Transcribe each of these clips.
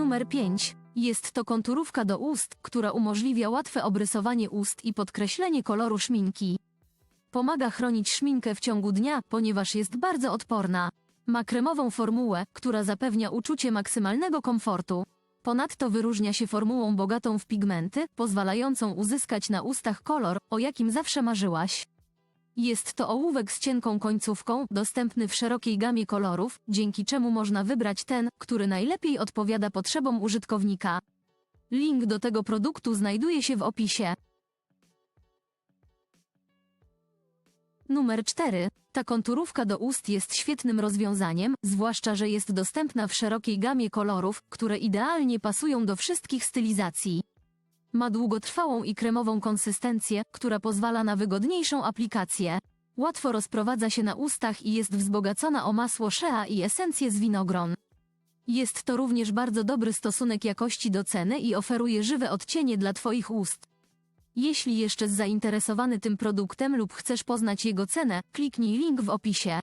Numer 5. Jest to konturówka do ust, która umożliwia łatwe obrysowanie ust i podkreślenie koloru szminki. Pomaga chronić szminkę w ciągu dnia, ponieważ jest bardzo odporna. Ma kremową formułę, która zapewnia uczucie maksymalnego komfortu. Ponadto wyróżnia się formułą bogatą w pigmenty, pozwalającą uzyskać na ustach kolor, o jakim zawsze marzyłaś. Jest to ołówek z cienką końcówką, dostępny w szerokiej gamie kolorów, dzięki czemu można wybrać ten, który najlepiej odpowiada potrzebom użytkownika. Link do tego produktu znajduje się w opisie. Numer 4. Ta konturówka do ust jest świetnym rozwiązaniem, zwłaszcza, że jest dostępna w szerokiej gamie kolorów, które idealnie pasują do wszystkich stylizacji. Ma długotrwałą i kremową konsystencję, która pozwala na wygodniejszą aplikację. Łatwo rozprowadza się na ustach i jest wzbogacona o masło shea i esencję z winogron. Jest to również bardzo dobry stosunek jakości do ceny i oferuje żywe odcienie dla Twoich ust. Jeśli jeszcze zainteresowany tym produktem lub chcesz poznać jego cenę, kliknij link w opisie.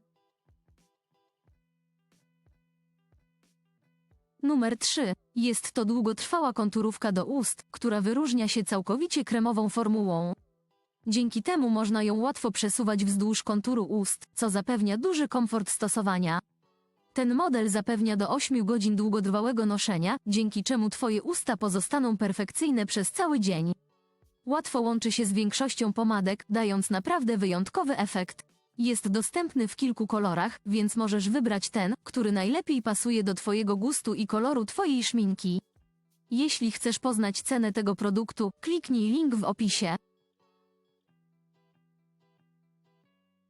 Numer 3. Jest to długotrwała konturówka do ust, która wyróżnia się całkowicie kremową formułą. Dzięki temu można ją łatwo przesuwać wzdłuż konturu ust, co zapewnia duży komfort stosowania. Ten model zapewnia do 8 godzin długotrwałego noszenia, dzięki czemu Twoje usta pozostaną perfekcyjne przez cały dzień. Łatwo łączy się z większością pomadek, dając naprawdę wyjątkowy efekt. Jest dostępny w kilku kolorach, więc możesz wybrać ten, który najlepiej pasuje do Twojego gustu i koloru Twojej szminki. Jeśli chcesz poznać cenę tego produktu, kliknij link w opisie.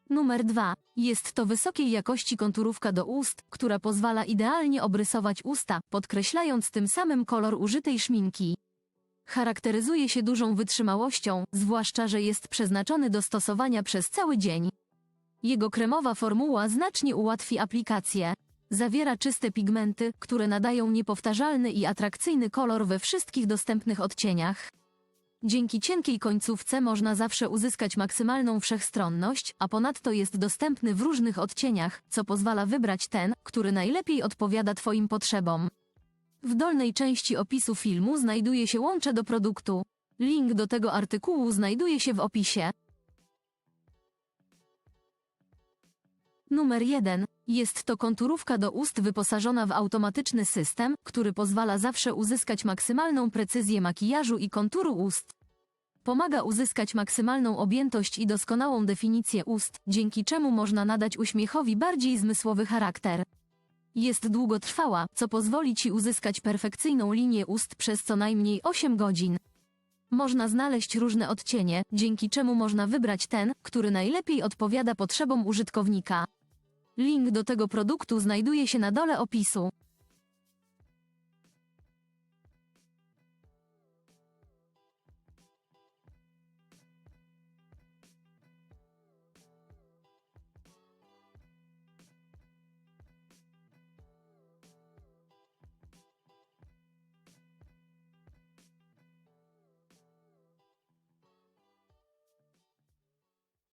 Numer 2. Jest to wysokiej jakości konturówka do ust, która pozwala idealnie obrysować usta, podkreślając tym samym kolor użytej szminki. Charakteryzuje się dużą wytrzymałością, zwłaszcza, że jest przeznaczony do stosowania przez cały dzień. Jego kremowa formuła znacznie ułatwi aplikację. Zawiera czyste pigmenty, które nadają niepowtarzalny i atrakcyjny kolor we wszystkich dostępnych odcieniach. Dzięki cienkiej końcówce można zawsze uzyskać maksymalną wszechstronność, a ponadto jest dostępny w różnych odcieniach, co pozwala wybrać ten, który najlepiej odpowiada Twoim potrzebom. W dolnej części opisu filmu znajduje się łącze do produktu. Link do tego artykułu znajduje się w opisie. Numer 1. Jest to konturówka do ust wyposażona w automatyczny system, który pozwala zawsze uzyskać maksymalną precyzję makijażu i konturu ust. Pomaga uzyskać maksymalną objętość i doskonałą definicję ust, dzięki czemu można nadać uśmiechowi bardziej zmysłowy charakter. Jest długotrwała, co pozwoli Ci uzyskać perfekcyjną linię ust przez co najmniej 8 godzin. Można znaleźć różne odcienie, dzięki czemu można wybrać ten, który najlepiej odpowiada potrzebom użytkownika. Link do tego produktu znajduje się na dole opisu.